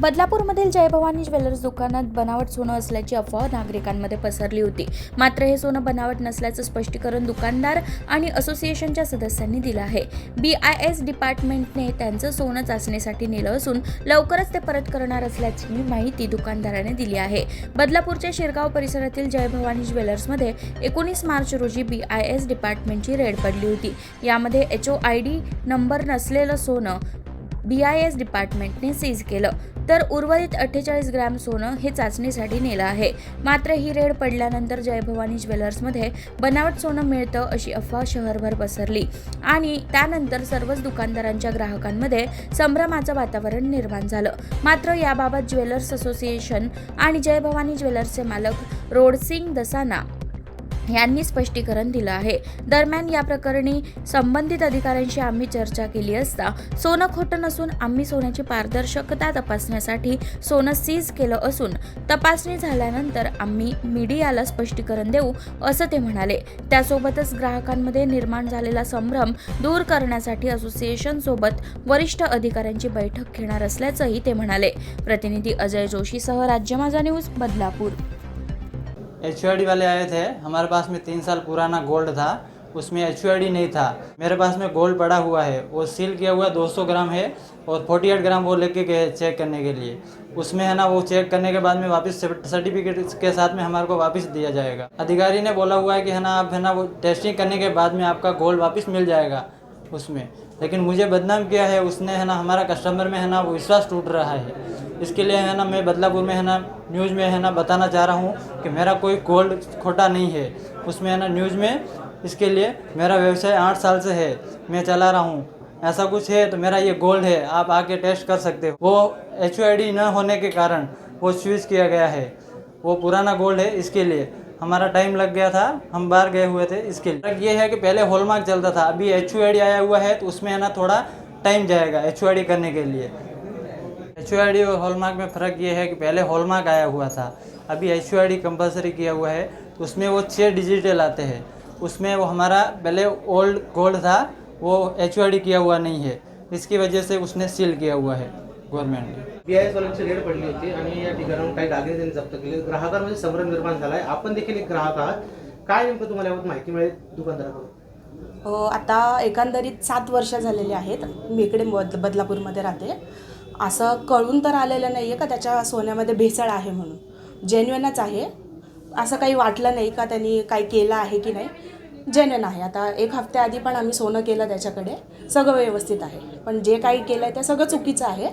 बदलापूरमधील Jai Bhavani jewellers दुकानात बनावट सोनं असल्याची अफवा नागरिकांमध्ये पसरली होती. मात्र हे सोनं बनावट नसल्याचं स्पष्टीकरण दुकानदार आणि असोसिएशनच्या सदस्यांनी दिलं आहे. बी आय एस डिपार्टमेंटने त्यांचं सोनं चाचणीसाठी नेलं असून लवकरच ते परत करणार असल्याची माहिती दुकानदाराने दिली आहे. बदलापूरच्या शिरगाव परिसरातील जयभवानी ज्वेलर्समध्ये एकोणीस मार्च रोजी बी आय एस डिपार्टमेंटची रेड पडली होती. यामध्ये H O I D number नसलेलं सोनं बी आय एस डिपार्टमेंटने सीज केलं. तर उर्वरित अठ्ठेचाळीस ग्रॅम सोनं हे चाचणीसाठी नेलं आहे. मात्र ही रेड पडल्यानंतर जयभवानी ज्वेलर्समध्ये बनावट सोनं मिळतं अशी अफवा शहरभर पसरली. आणि त्यानंतर सर्वच दुकानदारांच्या ग्राहकांमध्ये संभ्रमाचं वातावरण निर्माण झालं. मात्र याबाबत ज्वेलर्स असोसिएशन आणि जयभवानी ज्वेलर्सचे मालक रोडसिंग दसाना यांनी स्पष्टीकरण दिलं आहे. दरम्यान या प्रकरणी संबंधित अधिकाऱ्यांशी आम्ही चर्चा केली असता सोनं खोटं नसून आम्ही सोन्याची पारदर्शकता तपासण्यासाठी सोनं सीज केलं असून तपासणी झाल्यानंतर आम्ही मीडियाला स्पष्टीकरण देऊ असं ते म्हणाले. त्यासोबतच ग्राहकांमध्ये निर्माण झालेला संभ्रम दूर करण्यासाठी असोसिएशन सोबत वरिष्ठ अधिकाऱ्यांची बैठक घेणार असल्याचंही ते म्हणाले. प्रतिनिधी अजय जोशीसह राज्य माझा न्यूज बदलापूर. एच वाले आए थे, हमारे पास में तीन साल पुराना गोल्ड था, उसमें एचयूआईडी नहीं था। मेरे पास में गोल्ड पड़ा हुआ है, वो सील किया हुआ 200 ग्राम है और 48 ग्राम वो लेके गए चेक करने के लिए। उसमें है ना, वो चेक करने के बाद में वापस सर्टिफिकेट के साथ में हमारे को वापस दिया जाएगा। अधिकारी ने बोला हुआ है कि है ना, आप है ना, वो टेस्टिंग करने के बाद में आपका गोल्ड वापस मिल जाएगा उसमें। लेकिन मुझे बदनाम किया है, उसने है ना, हमारा कस्टमर में है ना, वो विश्वास टूट रहा है। इसके लिए है ना मैं बदलापुर में है ना न्यूज़ में है ना बताना चाह रहा हूँ कि मेरा कोई गोल्ड खोटा नहीं है। उसमें है ना न्यूज़ में इसके लिए मेरा व्यवसाय आठ साल से है, मैं चला रहा हूँ। ऐसा कुछ है तो मेरा ये गोल्ड है, आप आके टेस्ट कर सकते हो। वो एच न होने के कारण वो स्विच किया गया है। वो पुराना गोल्ड है इसके लिए। हमारा टाइम लग गया था, हम बाहर गए हुए थे इसके लिए। ये है कि पहले हॉलमार्क चलता था, अभी एचयूआईडी आया हुआ है तो उसमें है ना थोड़ा टाइम जाएगा एचयूआईडी करने के लिए। एच और हॉलमार्क में फ़र्क ये है कि पहले हॉलमार्क आया हुआ था अभी एच कंपलसरी किया हुआ है तो उसमें वो छः डिजिटल आते हैं। उसमें वो हमारा पहले ओल्ड गोल्ड था वो एच किया हुआ नहीं है। इसकी वजह से उसने सील किया हुआ है गवर्नमेंट ने। बी आय एस वाल्यांची रेड पडली होती आणि या ठिकाणाहून काही दागिने त्यांनी जप्त केले ग्राहकांमध्ये संभ्रम निर्माण झालाय आपण देखील एक ग्राहक आहात काय नेमकं तुम्हाला याबाबत माहिती मिळेल दुकानदाराकडून आता एकंदरीत सात वर्ष झालेली आहेत. मी इकडे बद बदलापूरमध्ये राहते. असं कळून तर आलेलं नाही आहे का त्याच्या सोन्यामध्ये भेसळ आहे म्हणून. जेन्युनच आहे. असं काही वाटलं नाही का त्यांनी काही केलं आहे की नाही. जेन्युन आहे. आता एक हफ्त्याआधी पण आम्ही सोनं केलं त्याच्याकडे. सगळं व्यवस्थित आहे. पण जे काही केलं आहे ते सगळं चुकीचं आहे.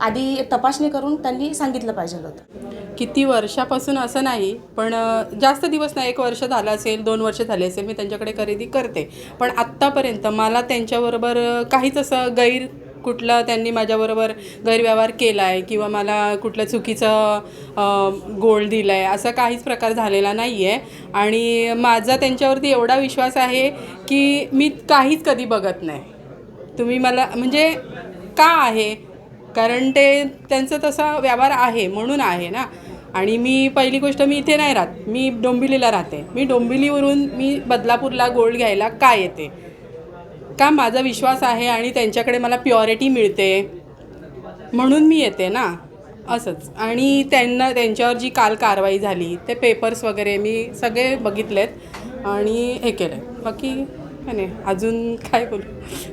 आधी तपासणी करून त्यांनी सांगितलं पाहिजे होतं. किती वर्षापासून असं नाही पण जास्त दिवस नाही. एक वर्ष झालं असेल दोन वर्ष झाले असेल मी त्यांच्याकडे खरेदी करते. पण आत्तापर्यंत मला त्यांच्याबरोबर काहीच असं गैर कुठला त्यांनी माझ्याबरोबर गैरव्यवहार केला आहे किंवा मला कुठलं चुकीचं गोल्ड दिलं आहे असा काहीच प्रकार झालेला नाही आहे आणि माझा त्यांच्यावरती एवढा विश्वास आहे की मी काहीच कधी बघत नाही. तुम्ही मला म्हणजे का आहे? कारण ते त्यांचं तसा व्यवहार आहे म्हणून आहे ना. आणि मी पहिली गोष्ट मी इथे नाही राहत. मी डोंबिवलीला राहते. मी डोंबिवलीवरून मी बदलापूरला गोल्ड घ्यायला का येते? का माझा विश्वास आहे आणि त्यांच्याकडे मला प्युअरिटी मिळते? म्हणून मी येते ना? असंच. आणि त्यांना त्यांच्यावर जी काल कारवाई झाली ते पेपर्स वगैरे मी सगळे बघितलेत आणि हे केलं बाकी काय नाही. अजून काय बोलू?